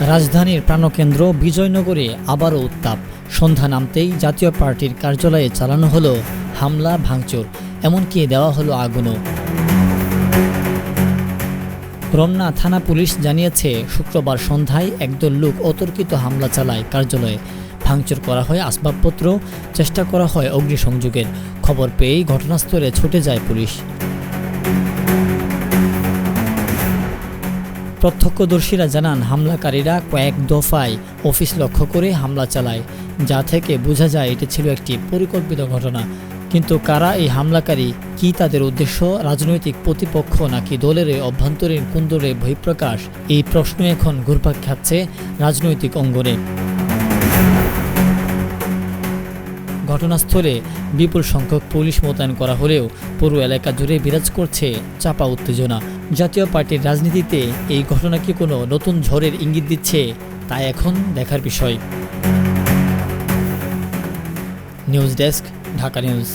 রাজধানীর প্রাণকেন্দ্র বিজয়নগরে আবারও উত্তাপ। সন্ধ্যা নামতেই জাতীয় পার্টির কার্যালয়ে চালানো হলো হামলা, ভাঙচুর, এমনকি দেওয়া হলো আগুনও। রমনা থানা পুলিশ জানিয়েছে, শুক্রবার সন্ধ্যায় একদল লোক অতর্কিত হামলা চালায় কার্যালয়ে। ভাঙচুর করা হয় আসবাবপত্র, চেষ্টা করা হয় অগ্নিসংযোগের। খবর পেয়েই ঘটনাস্থলে ছুটে যায় পুলিশ। প্রত্যক্ষদর্শীরা জানান, হামলাকারীরা কয়েক দফায় অফিস লক্ষ্য করে হামলা চালায়, যা থেকে বোঝা যায় এটি ছিল একটি পরিকল্পিত ঘটনা। কিন্তু কারা এই হামলাকারী, কি তাদের উদ্দেশ্য, রাজনৈতিক প্রতিপক্ষ নাকি দলের অভ্যন্তরীণ কুন্দরে বহিঃপ্রকাশ, এই প্রশ্ন এখন ঘুরপাক খাচ্ছে রাজনৈতিক অঙ্গনে। ঘটনাস্থলে বিপুল সংখ্যক পুলিশ মোতায়েন করা হলেও পুরো এলাকা জুড়ে বিরাজ করছে চাপা উত্তেজনা। জাতীয় পার্টির রাজনীতিতে এই ঘটনা কি কোনো নতুন ঝড়ের ইঙ্গিত দিচ্ছে, তা এখন দেখার বিষয়। News desk, Dhaka news.